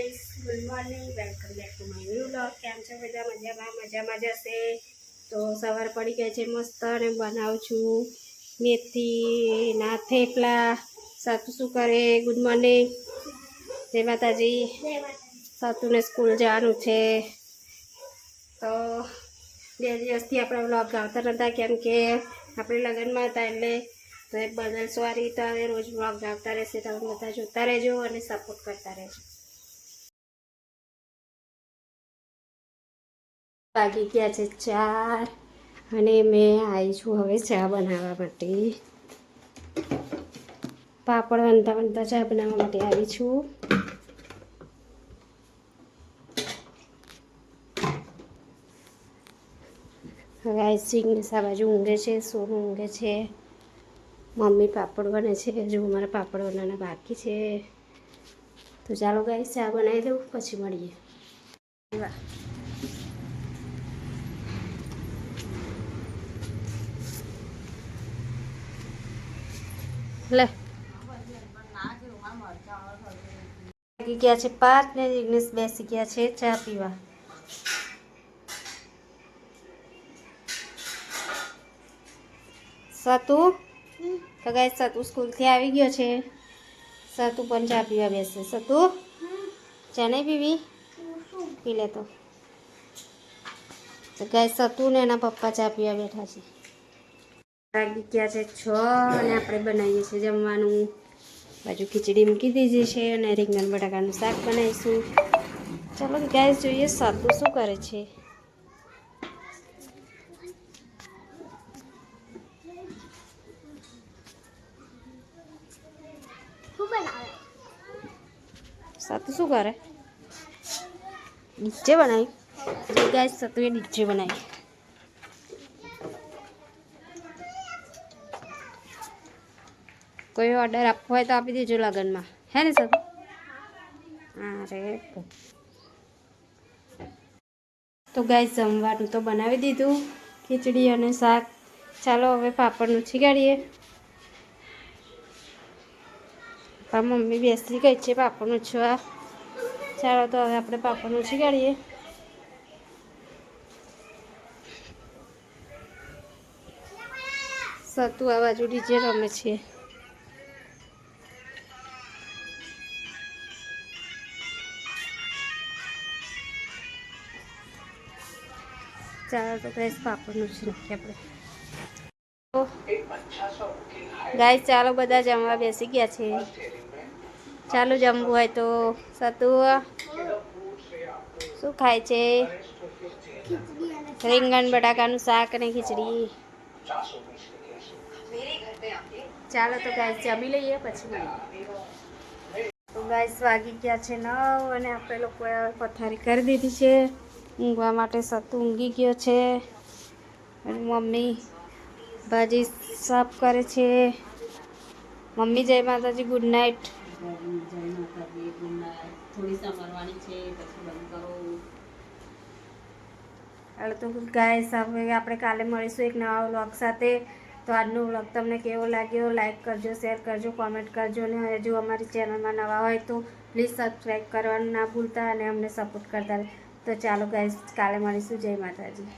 Friends good morning. Welcome back to my new blog. કેમ છો બધા? મજામાં? મજામાં જશે તો સવાર પડી ગઈ છે મસ્ત અને બનાવું છું મેથી ના થેપલા. સાતું શું કરે? Good morning. જય માતાજી. સાતુને સ્કૂલ જવાનું છે. તો બે દિવસથી આપણે બ્લોગ આવતા નહોતા કેમ કે આપણે લગ્નમાં હતા એટલે તો એ બદલ સોરી તો હવે રોજ બ્લોગ આવતા રહેશે. તમે બધા જોતા રહેજો અને સપોર્ટ કરતા રહેજો. વાગી ગયા છે ચાર. અને મેં આવી છું હવે ચા બનાવવા માટે. પાપડ બનતા બનતા ચા બનાવવા માટે આવી છું. હવે આઈસિંગ બાજુ ઊંઘે છે, સોનું ઊંઘે છે. મમ્મી પાપડ બને છે, હજુ મારે પાપડ બનાવવાના બાકી છે. તો ચાલો ગાય ચા બનાવી દઉં, પછી મળીએ. વાહ લે. લાગી ગયા છે પાંચ ને બેસી ગયા છે ચા પીવા. સાતુ? તો ગાય સ્કૂલથી આવી ગયો છે. સતુ પણ ચા પીવા બેસે. સતુ? ચા નહીં પીવી? પી લે તો. તો ગાય સતુ ને એના પપ્પા ચા પીવા બેઠા છે. વાગી ગયા છે છ અને આપણે બનાવીએ છીએ જમવાનું. બાજુ ખીચડી મૂકી દીધી છે અને રીંગણ બટાકાનું શાક બનાવીશું. ચાલો ગેસ જોઈએ સાતુ શું કરે છે. સાતુ શું કરે? ડીજે બનાવી. ગાય સતુએ ડીજે બનાવી. કોઈ ઓર્ડર આપવો હોય તો આપી દેજો લગનમાં. હે ને સર અરે તો ગાય જમવાનું તો બનાવી દીધું. ખીચડી અને શાક. ચાલો, હવે પાપડનું છીગાડીએ. પણ મમ્મી બેસી ગઈ છે પાપડનું છવા. ચાલો, તો હવે આપણે પાપડનું છીગાડીએ. સતુ આ બાજુ ડીજે રમે છે. ચાલો તો ગેસ પાપડનું નાખીએ આપણે. ગાય ચાલો બધા જમવા બેસી ગયા છે. ચાલો જમવું હોય તો સતુ શું ખાય છે? રીંગણ બટાકાનું શાક અને ખીચડી. ચાલો તો ગાય જમી લઈએ પછી મળીએ. તો ગાય વાગી ગયા છે નવ અને આપણે લોકોએ પથારી કરી દીધી છે. ઊંઘવા માટે સતુ ઊંઘી ગયો છે. મમ્મી ભાજી સાફ કરે છે. મમ્મી જય માતાજી, ગુડ નાઇટ. એટલે તો ગાય હવે આપણે કાલે મળીશું એક નવા વ્લોગ સાથે. તો આજનો વ્લોગ તમને કેવો લાગ્યો? લાઈક કરજો શેર કરજો કોમેન્ટ કરજો. અને હજુ અમારી ચેનલમાં નવા હોય તો પ્લીઝ સબસ્ક્રાઈબ કરવાનું ના ભૂલતા અને અમને સપોર્ટ કરતા તો ચાલો ગાઈઝ કાલે મળીશું. જય માતાજી.